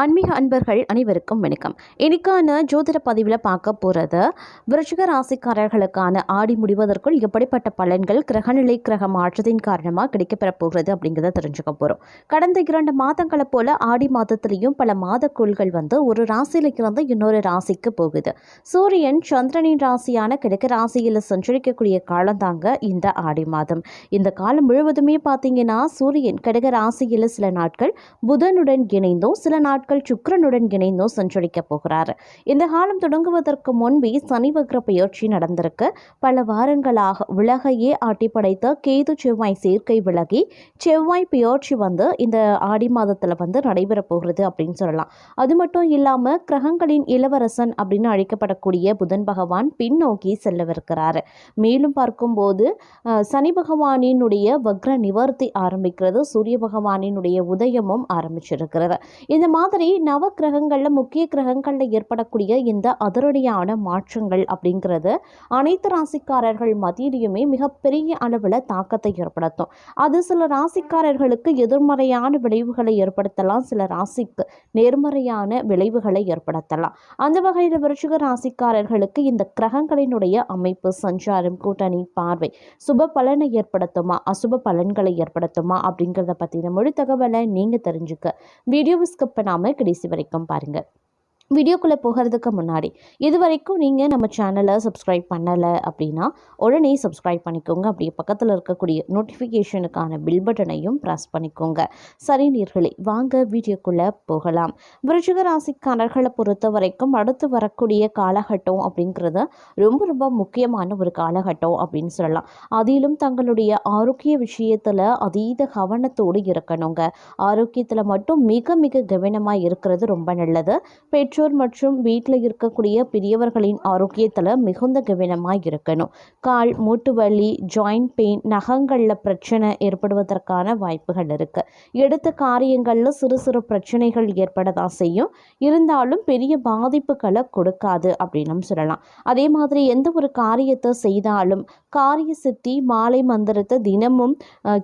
ஆன்மீக அன்பர்கள் அனைவருக்கும் வணக்கம். இன்னைக்கான ஜோதிட பதிவில் பார்க்க போகிறது விருச்சிக ராசிக்காரர்களுக்கான ஆடி முடிவதற்குள் எப்படிப்பட்ட பலன்கள் கிரகநிலை கிரக மாற்றத்தின் காரணமாக கிடைக்கப்பெற போகிறது அப்படிங்கிறத தெரிஞ்சுக்க போகிறோம் கடந்த இரண்டு மாதங்களை போல ஆடி மாதத்திலையும் பல மாதக்கோள்கள் வந்து ஒரு ராசியில் இருந்து இன்னொரு ராசிக்கு போகுது. சூரியன் சந்திரனின் ராசியான கிழக்கு ராசியில் சஞ்சரிக்கக்கூடிய காலம் தாங்க இந்த ஆடி மாதம். இந்த காலம் முழுவதுமே பார்த்தீங்கன்னா சூரியன் கிழக்கு ராசியில் சில நாட்கள் புதனுடன் இணைந்தும் சில நாட்கள் நாட்கள் சுக்கரனுடன் இணைந்தும் சஞ்சரிக்கப் போகிறார். இந்த காலம் தொடங்குவதற்கு முன்பே சனி வக்ர பயிற்சி நடந்திருக்கு. பல வாரங்களாக உலகையே ஆட்டி படைத்த கேது செவ்வாய் சேர்க்கை விலகி செவ்வாய் பயிற்சி வந்து இந்த ஆடி மாதத்தில் வந்து நடைபெறப் போகிறது அப்படின்னு சொல்லலாம். அது மட்டும் இல்லாமல் கிரகங்களின் இளவரசன் அப்படின்னு அழைக்கப்படக்கூடிய புதன் பகவான் பின்னோக்கி செல்லவிருக்கிறார். மேலும் பார்க்கும்போது சனி பகவானினுடைய வக்ர நிவர்த்தி ஆரம்பிக்கிறது. சூரிய பகவானினுடைய உதயமும் ஆரம்பிச்சிருக்கிறது. இந்த மாதிரி நவ கிரகங்களில் முக்கிய கிரகங்களில் ஏற்படக்கூடிய இந்த அதிரடியான மாற்றங்கள் அப்படிங்கிறது அனைத்து ராசிக்காரர்கள் மத்தியிலையுமே மிகப்பெரிய அளவில் தாக்கத்தை ஏற்படுத்தும். அது சில ராசிக்காரர்களுக்கு எதிர்மறையான விளைவுகளை ஏற்படுத்தலாம் சில ராசிக்கு நேர்மறையான விளைவுகளை ஏற்படுத்தலாம். அந்த வகையில் விருச்சிக ராசிக்காரர்களுக்கு இந்த கிரகங்களினுடைய அமைப்பு சஞ்சாரம் கூட்டணி பார்வை சுப பலனை ஏற்படுத்துமா அசுப பலன்களை ஏற்படுத்துமா அப்படிங்கிறத பற்றின மொழி தகவலை நீங்கள் தெரிஞ்சுக்க. வீடியோ ஸ்கிப் பண்ணாமல் கடைசி வரைக்கும் பாருங்கள் வீடியோக்குள்ளே போகிறதுக்கு முன்னாடி இது வரைக்கும் நீங்கள் நம்ம சேனலை சப்ஸ்கிரைப் பண்ணலை அப்படின்னா உடனே சப்ஸ்கிரைப் பண்ணிக்கோங்க. அப்படியே பக்கத்தில் இருக்கக்கூடிய நோட்டிஃபிகேஷனுக்கான பில் பட்டனையும் ப்ரெஸ் பண்ணிக்கோங்க. சரி நீர்களே வாங்க வீடியோக்குள்ளே போகலாம். விருச்சிக ராசிக்காரர்களை பொறுத்த வரைக்கும் அடுத்து வரக்கூடிய காலகட்டம் அப்படிங்கிறது ரொம்ப ரொம்ப முக்கியமான ஒரு காலகட்டம் அப்படின்னு சொல்லலாம். அதிலும் தங்களுடைய ஆரோக்கிய விஷயத்தில் அதீத கவனத்தோடு இருக்கணுங்க. ஆரோக்கியத்தில் மட்டும் மிக மிக கவனமாக இருக்கிறது ரொம்ப நல்லது. பெற்று பெற்றோர் மற்றும் வீட்டில் இருக்கக்கூடிய பெரியவர்களின் ஆரோக்கியத்தில் மிகுந்த கவனமாக இருக்கணும். கால் மூட்டு வலி ஜாயிண்ட் பெயின் நகங்களில் பிரச்சனை ஏற்படுவதற்கான வாய்ப்புகள் இருக்குது எடுத்த காரியங்களில் சிறு சிறு பிரச்சனைகள் ஏற்பட தான் செய்யும். இருந்தாலும் பெரிய பாதிப்புகளை கொடுக்காது அப்படின்னும் சொல்லலாம். அதே மாதிரி எந்த ஒரு காரியத்தை செய்தாலும் காரிய சித்தி மாலை மந்திரத்தை தினமும்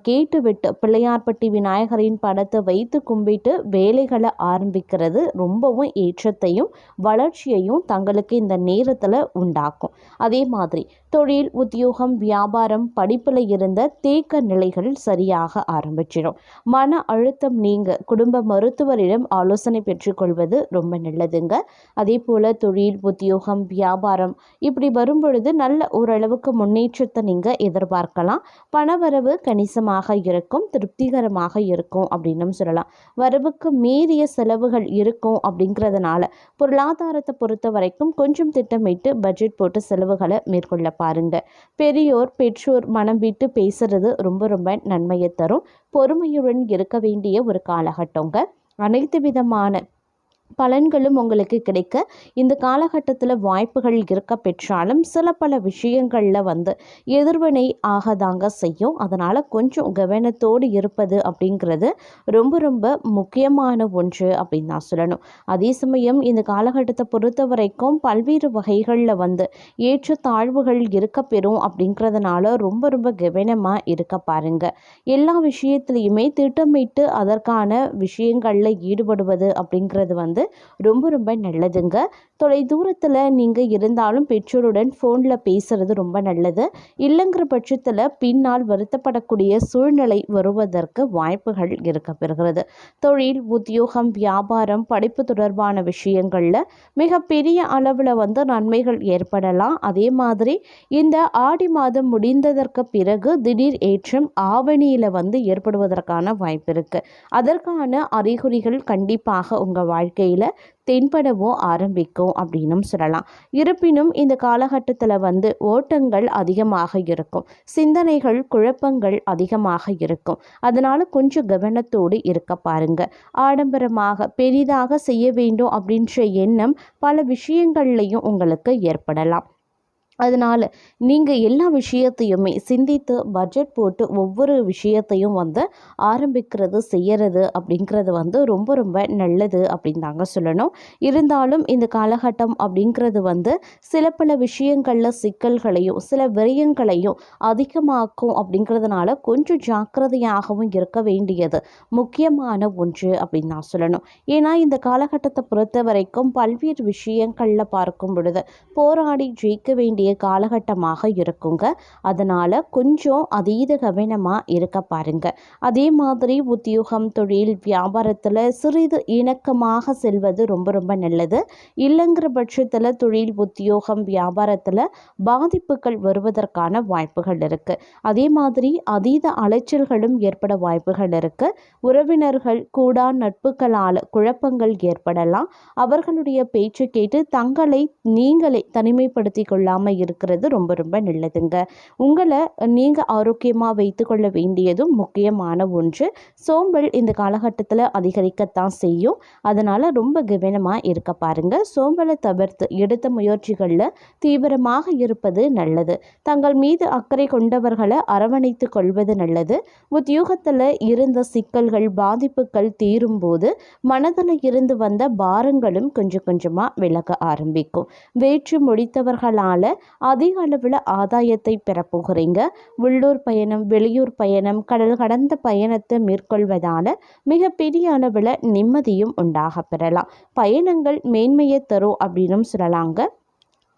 கேட்டுவிட்டு பிள்ளையார்பட்டி விநாயகரின் படத்தை வைத்து கும்பிட்டு வேலைகளை ஆரம்பிக்கிறது ரொம்பவும் ஏற்றத்தை ஏற்றத்தையும் வளர்ச்சியையும் தங்களுக்கு இந்த நேரத்தில் உண்டாக்கும். அதே மாதிரி தொழில் உத்தியோகம் வியாபாரம் படிப்பில் இருந்த தேக்க நிலைகள் சரியாக ஆரம்பிச்சிடும். மன அழுத்தம் நீங்க குடும்ப மருத்துவரிடம் ஆலோசனை பெற்றுக்கொள்வது ரொம்ப நல்லதுங்க. அதே போல் தொழில் உத்தியோகம் வியாபாரம் இப்படி வரும்பொழுது நல்ல ஓரளவுக்கு முன்னேற்றத்தை நீங்கள் எதிர்பார்க்கலாம். பணவரவு கணிசமாக இருக்கும் திருப்திகரமாக இருக்கும் அப்படின்னும் சொல்லலாம் வரவுக்கு மீறிய செலவுகள் இருக்கும் அப்படிங்கிறதுனால பொருளாதாரத்தை பொறுத்த வரைக்கும் கொஞ்சம் திட்டமிட்டு பட்ஜெட் போட்டு செலவுகளை மேற்கொள்ள பாருங்க. பெரியோர் பெற்றோர் மனம் விட்டு பேசுறது ரொம்ப ரொம்ப நன்மையை தரும். பொறுமையுடன் இருக்க வேண்டிய ஒரு காலகட்டங்க. அனைத்து விதமான பலன்களும் உங்களுக்கு கிடைக்க இந்த காலகட்டத்தில் வாய்ப்புகள் இருக்க பெற்றாலும் சில பல விஷயங்களில் வந்து எதிர்வினை ஆகதாங்க செய்யும். அதனால் கொஞ்சம் கவனத்தோடு இருப்பது அப்படிங்கிறது ரொம்ப ரொம்ப முக்கியமான ஒன்று அப்படின்னு நான் சொல்லணும். அதே சமயம் இந்த காலகட்டத்தை பொறுத்த வரைக்கும் பல்வேறு வகைகளில் வந்து ஏற்ற தாழ்வுகள் இருக்க பெறும் அப்படிங்கிறதுனால ரொம்ப ரொம்ப கவனமாக இருக்க பாருங்கள் எல்லா விஷயத்துலையுமே திட்டமிட்டு அதற்கான விஷயங்களில் ஈடுபடுவது அப்படிங்கிறது வந்து ரொம்ப ரொம்ப நல்லதுங்க. தொலை தூரத்தில் நீங்கள் இருந்தாலும் பெற்றோருடன் ஃபோனில் பேசுறது ரொம்ப நல்லது. இல்லைங்கிற பட்சத்தில் பின்னால் வருத்தப்படக்கூடிய சூழ்நிலை வருவதற்கு வாய்ப்புகள் இருக்க பெறுகிறது. தொழில் உத்தியோகம் வியாபாரம் படிப்பு தொடர்பான விஷயங்களில் மிகப்பெரிய அளவில் வந்து நன்மைகள் ஏற்படலாம். அதே மாதிரி இந்த ஆடி மாதம் முடிந்ததற்கு பிறகு திடீர் ஏற்றம் ஆவணியில் வந்து ஏற்படுவதற்கான வாய்ப்பு இருக்குது அதற்கான அறிகுறிகள் கண்டிப்பாக உங்கள் வாழ்க்கை வாழ்க்கையில் தென்படவும் ஆரம்பிக்கும் அப்படின்னும் சொல்லலாம். இருப்பினும் இந்த காலகட்டத்தில் வந்து ஓட்டங்கள் அதிகமாக இருக்கும். சிந்தனைகள் குழப்பங்கள் அதிகமாக இருக்கும். அதனால் கொஞ்சம் கவனத்தோடு இருக்க பாருங்க. ஆடம்பரமாக பெரிதாக செய்ய வேண்டும் அப்படின்ற எண்ணம் பல விஷயங்கள்லையும் உங்களுக்கு ஏற்படலாம். அதனால் நீங்கள் எல்லா விஷயத்தையுமே சிந்தித்து பட்ஜெட் போட்டு ஒவ்வொரு விஷயத்தையும் வந்து ஆரம்பிக்கிறது செய்யறது அப்படிங்கிறது வந்து ரொம்ப ரொம்ப நல்லது அப்படின்னு தாங்க சொல்லணும். இருந்தாலும் இந்த காலகட்டம் அப்படிங்கிறது வந்து சில பல விஷயங்களில் சிக்கல்களையும் சில விரயங்களையும் அதிகமாக்கும் அப்படிங்கிறதுனால கொஞ்சம் ஜாக்கிரதையாகவும் இருக்க வேண்டியது முக்கியமான ஒன்று அப்படின்னு நான் சொல்லணும். ஏன்னா இந்த காலகட்டத்தை பொறுத்த வரைக்கும் பல்வேறு விஷயங்களில் பார்க்கும் பொழுது போராடி ஜெயிக்க வேண்டிய காலகட்டமாக இருக்குங்க. அதனால் கொஞ்சம் அதீத கவனமாக இருக்க பாருங்க. அதே மாதிரி உத்தியோகம் தொழில் வியாபாரத்தில் சிறிது இணக்கமாக செல்வது ரொம்ப ரொம்ப நல்லது. இல்லைங்கிற பட்சத்தில் தொழில் உத்தியோகம் வியாபாரத்தில் பாதிப்புகள் வருவதற்கான வாய்ப்புகள் இருக்குது அதே மாதிரி அதீத அலைச்சல்களும் ஏற்பட வாய்ப்புகள் இருக்குது உறவினர்கள் கூடா நட்புகளால் குழப்பங்கள் ஏற்படலாம். அவர்களுடைய பேச்சு கேட்டு தங்களை நீங்களே தனிமைப்படுத்தி கொள்ளாமல் இருக்கிறது. ரொம்ப ரொம்ப நல்லதுங்க. உங்களை நீங்கள் ஆரோக்கியமாக வைத்துக்கொள்ள வேண்டியதும் முக்கியமான ஒன்று. சோம்பல் இந்த காலகட்டத்தில் அதிகரிக்கத்தான் செய்யும். அதனால் ரொம்ப கவனமாக இருக்க பாருங்கள் சோம்பலை தவிர்த்து எடுத்த முயற்சிகளில் தீவிரமாக இருப்பது நல்லது. தங்கள் மீது அக்கறை கொண்டவர்களை அரவணைத்து கொள்வது நல்லது. உத்தியோகத்தில் இருந்த சிக்கல்கள் பாதிப்புகள் தீரும்போது மனதில் இருந்து வந்த பாரங்களும் கொஞ்சம் கொஞ்சமாக விலக ஆரம்பிக்கும். வேற்று முடித்தவர்களால் அதிக அளவில் ஆதாயத்தை பெறப்போகிறீங்க உள்ளூர் பயணம் வெளியூர் பயணம் கடல் கடந்த பயணத்தை மேற்கொள்வதால் மிகப்பெரிய அளவில் நிம்மதியும் உண்டாக பெறலாம். பயணங்கள் மேன்மையை தரும் அப்படின்னு சொல்லலாங்க.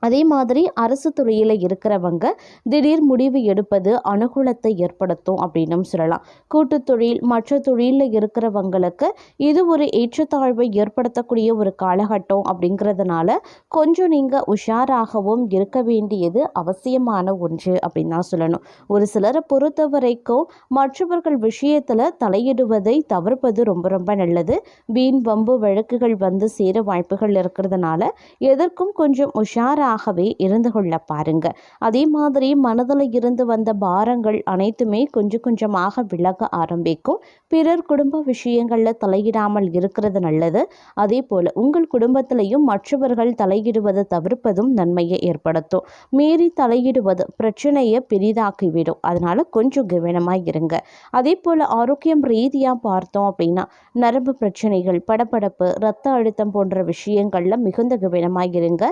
அதே மாதிரி அரசு துறையில் இருக்கிறவங்க திடீர் முடிவு எடுப்பது அனுகூலத்தை ஏற்படுத்தும் அப்படின்னும் சொல்லலாம். கூட்டு தொழில் மற்ற தொழிலில் இருக்கிறவங்களுக்கு இது ஒரு ஏற்றத்தாழ்வை ஏற்படுத்தக்கூடிய ஒரு காலகட்டம் அப்படிங்கிறதுனால கொஞ்சம் நீங்கள் உஷாராகவும் இருக்க வேண்டியது அவசியமான ஒன்று அப்படின்னு தான் சொல்லணும். ஒரு சிலரை பொறுத்த வரைக்கும் மற்றவர்கள் விஷயத்தில் தலையிடுவதை தவிர்ப்பது ரொம்ப ரொம்ப நல்லது. வீண் வம்பு வழக்குகள் வந்து சேர வாய்ப்புகள் இருக்கிறதுனால எதற்கும் கொஞ்சம் உஷாராக உறுதியாகவே இருந்து கொள்ள பாருங்க. அதே மாதிரி மனதில் இருந்து வந்த பாரங்கள் அனைத்துமே கொஞ்சம் கொஞ்சமாக விலக ஆரம்பிக்கும். பிறர் குடும்ப விஷயங்களில் தலையிடாமல் இருக்கிறது நல்லது. அதே போல் உங்கள் குடும்பத்திலையும் மற்றவர்கள் தலையிடுவதை தவிர்ப்பதும் நன்மையை ஏற்படுத்தும். மீறி தலையிடுவது பிரச்சனையை பெரிதாக்கிவிடும். அதனால கொஞ்சம் கவனமாக இருங்க. அதே போல் ஆரோக்கியம் ரீதியாக பார்த்தோம் அப்படின்னா நரம்பு பிரச்சனைகள் படப்படப்பு ரத்த அழுத்தம் போன்ற விஷயங்களில் மிகுந்த கவனமாக இருங்க.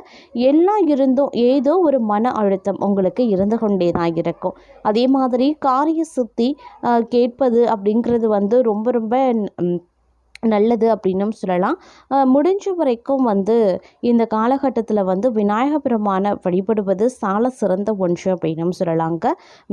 எல்லா இருந்தும் ஏதோ ஒரு மன அழுத்தம் உங்களுக்கு இருந்து கொண்டே தான் இருக்கும். அதே மாதிரி காரிய சுத்தி கேட்பது அப்படிங்கிறது வந்து ரொம்ப ரொம்ப நல்லது அப்படின்னும் சொல்லலாம். முடிஞ்ச வரைக்கும் வந்து இந்த காலகட்டத்தில் வந்து விநாயக பெருமான வழிபடுவது சால சிறந்த ஒன்று அப்படின்னும் சொல்லலாங்க.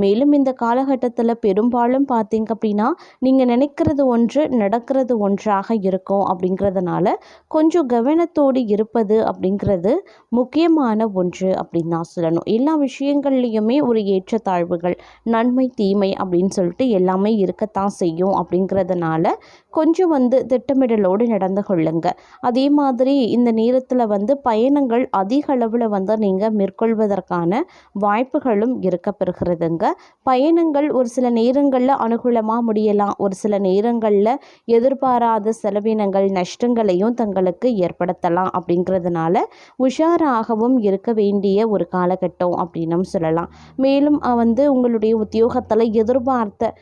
மேலும் இந்த காலகட்டத்தில் பெரும்பாலும் பார்த்தீங்க அப்படின்னா நீங்கள் நினைக்கிறது ஒன்று நடக்கிறது ஒன்றாக இருக்கும் அப்படிங்கிறதுனால கொஞ்சம் கவனத்தோடு இருப்பது அப்படிங்கிறது முக்கியமான ஒன்று அப்படின்னு தான் சொல்லணும். எல்லா விஷயங்கள்லையுமே ஒரு ஏற்றத்தாழ்வுகள் நன்மை தீமை அப்படின்னு சொல்லிட்டு எல்லாமே இருக்கத்தான் செய்யும் அப்படிங்கிறதுனால கொஞ்சம் வந்து திட்டமிடலோடு நடந்து கொள்ளுங்க. அதே மாதிரி இந்த நேரத்தில் வந்து பயணங்கள் அதிக அளவில் வந்து நீங்கள் மேற்கொள்வதற்கான வாய்ப்புகளும் இருக்க பெறுகிறதுங்க பயணங்கள் ஒரு சில நேரங்களில் அனுகூலமாக முடியலாம். ஒரு சில நேரங்களில் எதிர்பாராத செலவினங்கள் நஷ்டங்களையும் தங்களுக்கு ஏற்படுத்தலாம் அப்படிங்கிறதுனால உஷாராகவும் இருக்க வேண்டிய ஒரு காலகட்டம் அப்படின்னும் சொல்லலாம். மேலும் வந்து உங்களுடைய உத்தியோகத்தில் எதிர்பார்த்த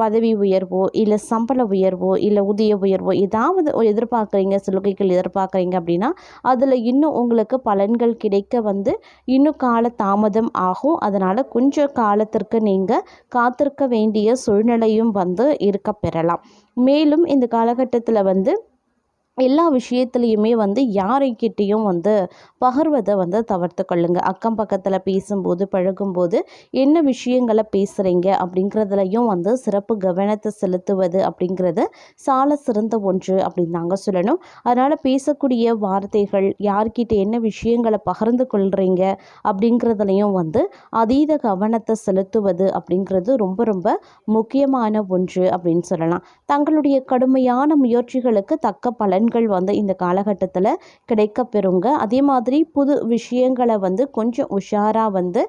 பதவி உயர்வோ இல்லை சம்பள உயர்வோ இல்லை ஊதிய உயர்வோ ஏதாவது எதிர்பார்க்குறீங்க சலுகைகள் எதிர்பார்க்குறீங்க அப்படின்னா அதில் இன்னும் உங்களுக்கு பலன்கள் கிடைக்க வந்து இன்னும் கால தாமதம் ஆகும். அதனால் கொஞ்சம் காலத்திற்கு நீங்கள் காத்திருக்க வேண்டிய சூழ்நிலையும் வந்து இருக்க பெறலாம் மேலும் இந்த காலகட்டத்தில் வந்து எல்லா விஷயத்துலையுமே வந்து யாரைக்கிட்டேயும் வந்து பகர்வதை வந்து தவிர்த்து கொள்ளுங்கள் அக்கம் பக்கத்தில் பேசும்போது பழகும்போது என்ன விஷயங்களை பேசுகிறீங்க அப்படிங்கிறதுலையும் வந்து சிறப்பு கவனத்தை செலுத்துவது அப்படிங்கிறது சால சிறந்த ஒன்று அப்படின்னு தாங்க சொல்லணும். அதனால் பேசக்கூடிய வார்த்தைகள் யார்கிட்ட என்ன விஷயங்களை பகிர்ந்து கொள்கிறீங்க அப்படிங்கிறதுலையும் வந்து அதீத கவனத்தை செலுத்துவது அப்படிங்கிறது ரொம்ப ரொம்ப முக்கியமான ஒன்று அப்படின்னு சொல்லலாம். தங்களுடைய கடுமையான முயற்சிகளுக்கு தக்க பலன் பலன்கள் வந்து இந்த காலகட்டத்தில் கிடைக்கப்பெறுங்க. அதே மாதிரி புது விஷயங்களை வந்து கொஞ்சம் உஷாராக வந்து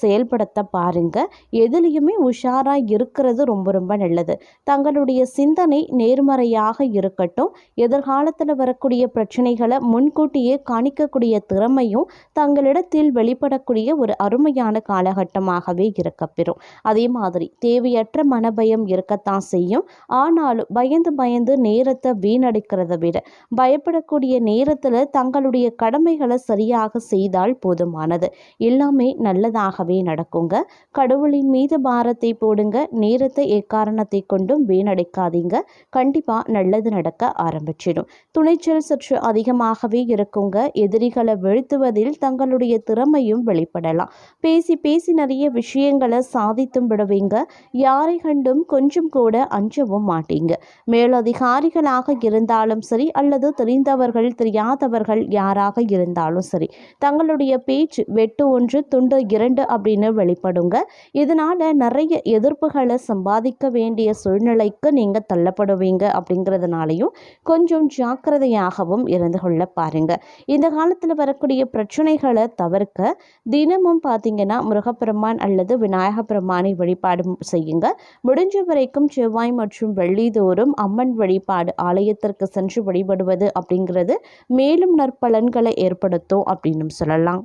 செயல்படுத்த பாருங்கள் எதுலேயுமே உஷாராக இருக்கிறது ரொம்ப ரொம்ப நல்லது. தங்களுடைய சிந்தனை நேர்மறையாக இருக்கட்டும். எதிர்காலத்தில் வரக்கூடிய பிரச்சனைகளை முன்கூட்டியே காணிக்கக்கூடிய திறமையும் தங்களிடத்தில் வெளிப்படக்கூடிய ஒரு அருமையான காலகட்டமாகவே இருக்கப்பெறும். அதே மாதிரி தேவையற்ற மனபயம் இருக்கத்தான் செய்யும். ஆனாலும் பயந்து பயந்து நேரத்தை வீணடிக்கிறத விட பயப்படக்கூடிய நேரத்தில் தங்களுடைய கடமைகளை சரியாக செய்தால் போதுமானது. எல்லாமே நல்லதாகவே நடக்குங்க. கடவுளின் மீது பாரத்தை போடுங்க. நேரத்தை எக்காரணத்தை கொண்டும் வீணடைக்காதீங்க. கண்டிப்பாக நல்லது நடக்க ஆரம்பிச்சிடும். துணைச்சல் சற்று அதிகமாகவே இருக்குங்க. எதிரிகளை வீழ்த்துவதில் தங்களுடைய திறமையும் வெளிப்படலாம். பேசி பேசி நிறைய விஷயங்களை சாதித்தும் விடுவீங்க. யாரை கண்டும் கொஞ்சம் கூட அஞ்சவும் மாட்டீங்க. மேலதிகாரிகளாக இருந்தாலும் சரி அல்லது தெரிந்தவர்கள் தெரியாதவர்கள் யாராக இருந்தாலும் சரி தங்களுடைய பேச்சு வெட்டு ஒன்று துண்டு இரண்டு அப்படின்னு வெளிப்படுங்க. இதனால நிறைய எதிர்ப்புகளை சம்பாதிக்க வேண்டிய சூழ்நிலைக்கு நீங்கள் தள்ளப்படுவீங்க அப்படிங்கிறதுனாலையும் கொஞ்சம் ஜாக்கிரதையாகவும் இருந்து கொள்ள பாருங்க. இந்த காலத்தில் வரக்கூடிய பிரச்சனைகளை தவிர்க்க தினமும் பார்த்தீங்கன்னா முருகப்பெருமான் அல்லது விநாயக பெருமானை வழிபாடு செய்யுங்க. முடிஞ்ச வரைக்கும் செவ்வாய் மற்றும் வெள்ளி தோறும் அம்மன் வழிபாடு ஆலயத்திற்கு சென்று வழிபடுவது அப்படிங்கிறது மேலும் நற்பலன்களை ஏற்படுத்தும் அப்படின்னு சொல்லலாம்.